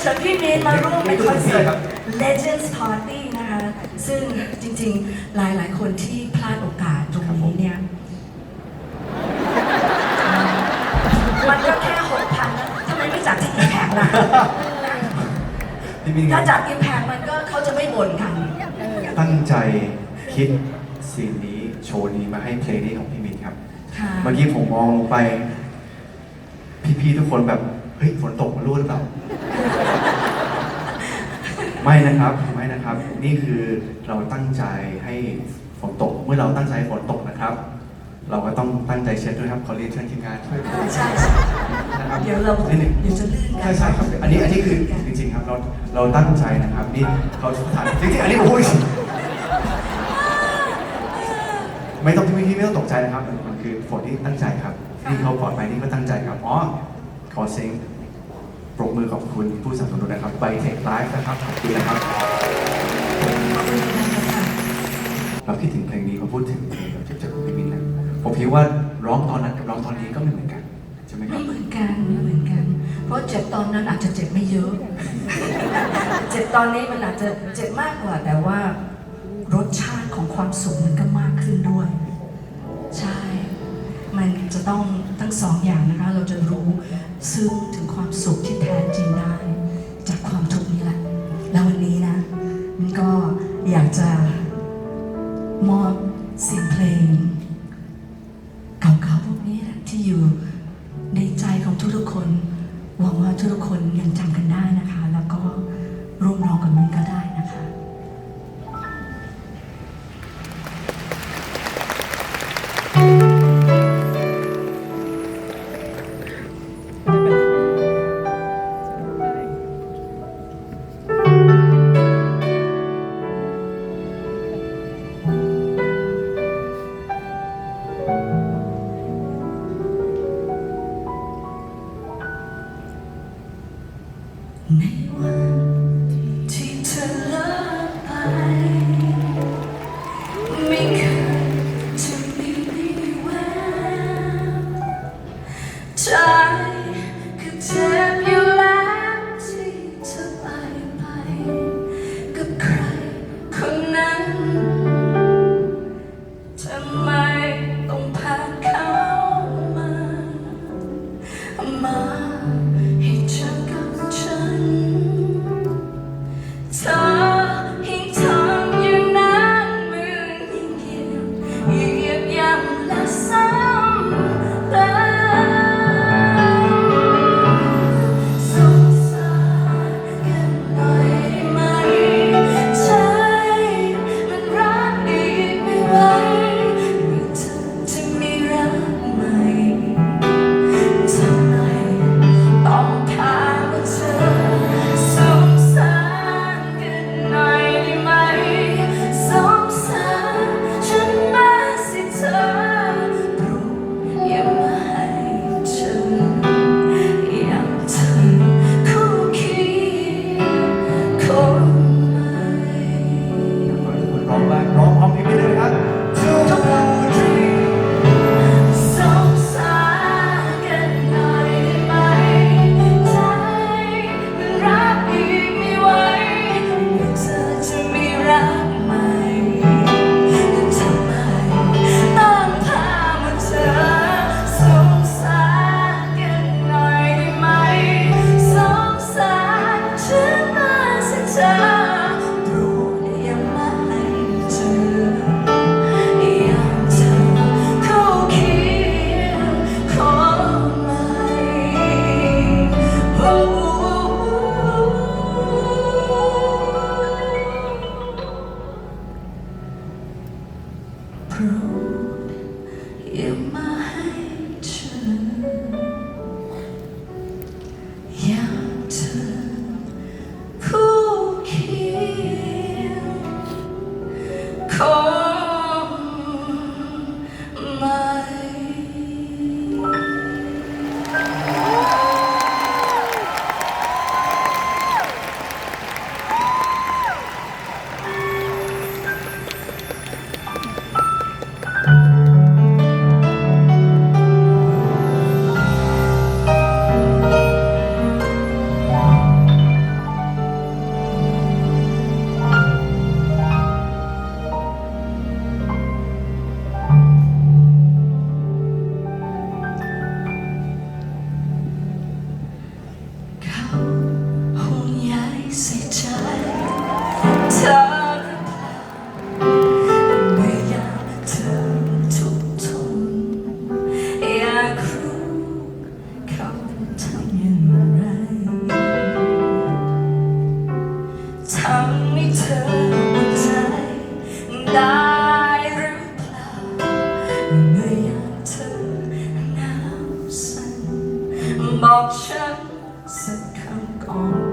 เชิญพี่มีนมาร่วมในคอนเสิร์ต Legends Party นะคะ ซึ่งจริงๆ หลายๆ คนที่พลาดโอกาสตรงนี้เนี่ย มันก็แค่หกพันนะทำไมไม่จัดที่ Impact ล่ะ พี่มินคถ้ารับจัด Impact มันก็เขาจะไม่บ่นกัน ตั้งใจคิดซีนนี้โชว์นี้มาให้เพลงนี้ของพี่มินครับ ค่ะ เมื่อกี้ผมมองลงไป พี่ๆทุกคนแบบ เฮ้ยฝนตกมารู้หรือเปล่า ไม่นะครับไม่นะครับ นี่คือเราตั้งใจให้ฝนตก เมื่อเราตั้งใจให้ฝนตกนะครับ เราก็ต้องตั้งใจเช็ดด้วยครับขอเรียนเชิญทีมงานช่วยใช่ใช่นะครับเดี๋ยวเราเดี๋ยวจะลื่นกันใช่ใช่ครับอันนี้อันนี้คือจริงๆครับเราเราตั้งใจนะครับนี่เขาถ่ายจริงๆอันนี้ผมพูดจริงไม่ต้องพี่พี่ไม่ต้องตกใจนะครับมันคือฝนที่ตั้งใจครับนี่เขาปลอดภัยนี่ก็ตั้งใจครับอ๋อขอเซ็ง ปรบมือขอบคุณผู้สนับสนุนนะครับไบเทคไลฟ์นะครับขอบคุณนะครับเราคิดถึงเพลงนี้มาพูดถึงเพลงแบบเจ็บๆของพี่มินนะผมคิดว่าร้องตอนนั้นกับร้องตอนนี้ก็ไม่เหมือนกันใช่ไหมคไม่เหมือนกันไม่เหมือนกัน เพราะเจ็บตอนนั้นอาจจะเจ็บไม่เยอะ เจ็บตอนนี้มันอาจจะเจ็บมากกว่า แต่ว่ารสชาติของความสุขมันก็มากขึ้นด้วย ใช่ มันจะต้องทั้งสองอย่างนะคะ เราจะรู้ ซึ้งถึงความสุขที่แท้จริงได้ จากความทุกข์นี้แหละ แล้ววันนี้นะ มันก็อยากจะมอบเสียงเพลงเก่าๆพวกนี้แหละที่อยู่ในใจของทุกๆคน หวังว่าทุกๆคนยังจำกันได้นะคะ แล้วก็ร่วมร้องกับมันก็ได้นะคะ Marching, said Kung Kong.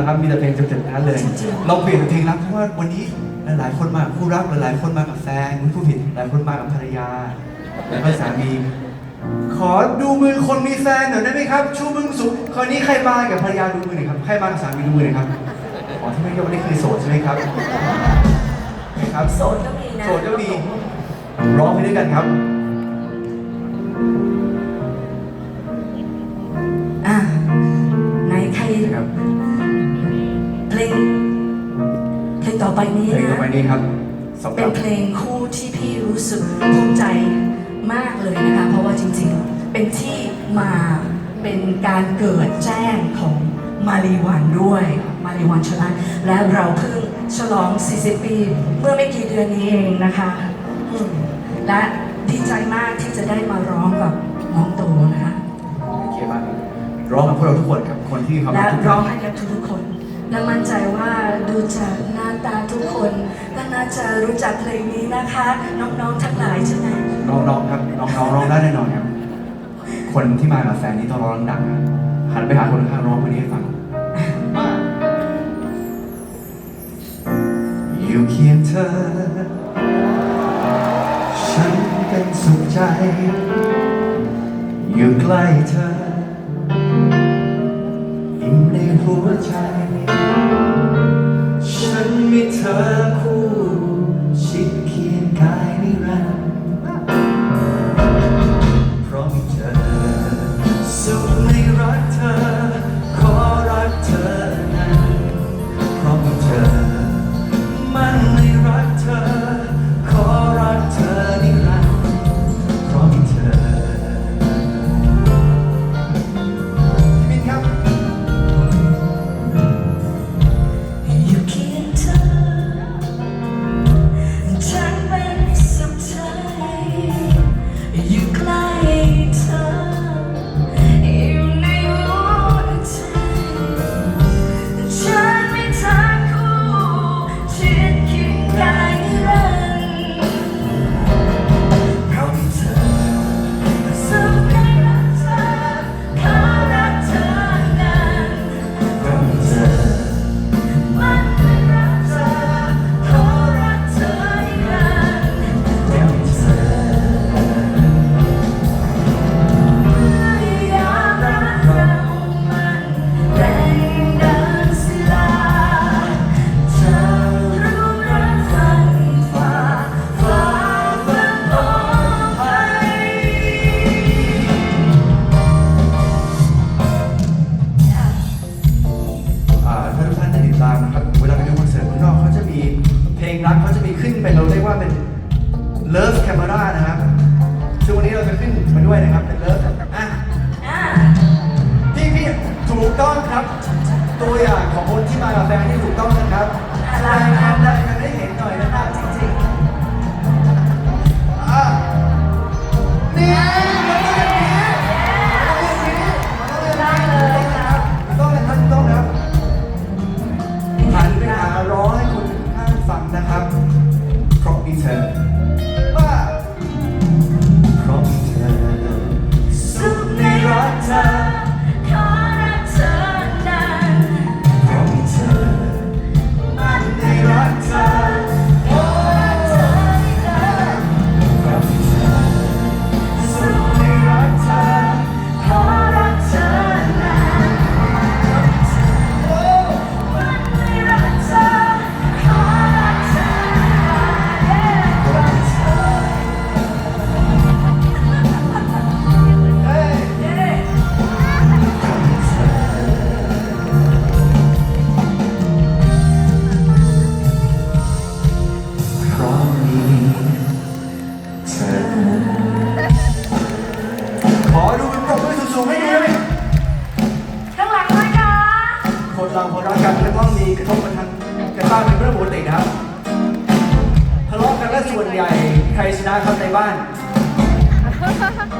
ท่วมนะครับมีแต่เพลงเจ็บๆทั้งนั้นเลย เราเปลี่ยนเป็นเพลงรักเพราะว่าวันนี้หลายๆคนมากับคู่รักหลายๆคนมากับแฟนคุณผู้ผิดหลายคนมากับภรรยาแล้วก็สามี ขอดูมือคนมีแฟนหน่อยได้ไหมครับชูมือสูงคนนี้ใครมากับภรรยาดูมือหน่อยครับใครมากับสามีดูมือหน่อยครับอ๋อที่ไม่ยกนี่คือโสดใช่ไหมครับนะครับโสดก็มีนะโสดก็มีร้องไปด้วยกันครับอะไหนใครนะครับเพ ลงเพลงต่อไปนี้เพลงต่อนะ ไปนี้ครับสำหเป็รันบเพลงคู่ที่พี่รู้สึกภูมิใจมากเลยนะคะ เพราะว่าจริงๆ เป็นที่มาเป็นการเกิดแจ้งของมารีวันด้วย มารีวันชนะและเราเพิ่งฉลอง 40 ปี เมื่อไม่กี่เดือนนี้เองนะคะอืมและดีใจมากที่จะได้มาร้องกับน้องโตนะคะ โอเคมากครับร้องกับพวกเราทุกคนครับคนที่มีความและรักทุกร้ท่าองนให้กับทุกๆคน และมั่นใจว่าดูจากหน้าตาทุกคนก็น่าจะรู้จักเพลงนี้นะคะ น้องๆทั้งหลายใช่ไหมน้องๆครับน้องๆร้องได้แน่นอนครับ คนที่มากับแฟนนี่ต้องร้องดังๆนะหันไปหาคนข้างๆร้องคนนี้ให้ฟังมาอยู่เคียงเธอ ฉันเป็นสุขใจ อยู่ใกล้เธอ อิ่มในหัวใจ มี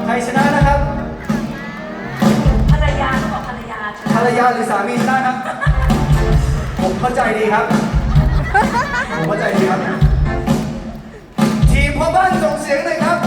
ใครชนะนะครับ ภรรยาเขาบอกภรรยาภรรยาหรือสามีชนะครับ ผมเข้าใจดีครับ ผมเข้าใจดีครับ ทีมพ่อบ้านส่งเสียงหน่อยครับ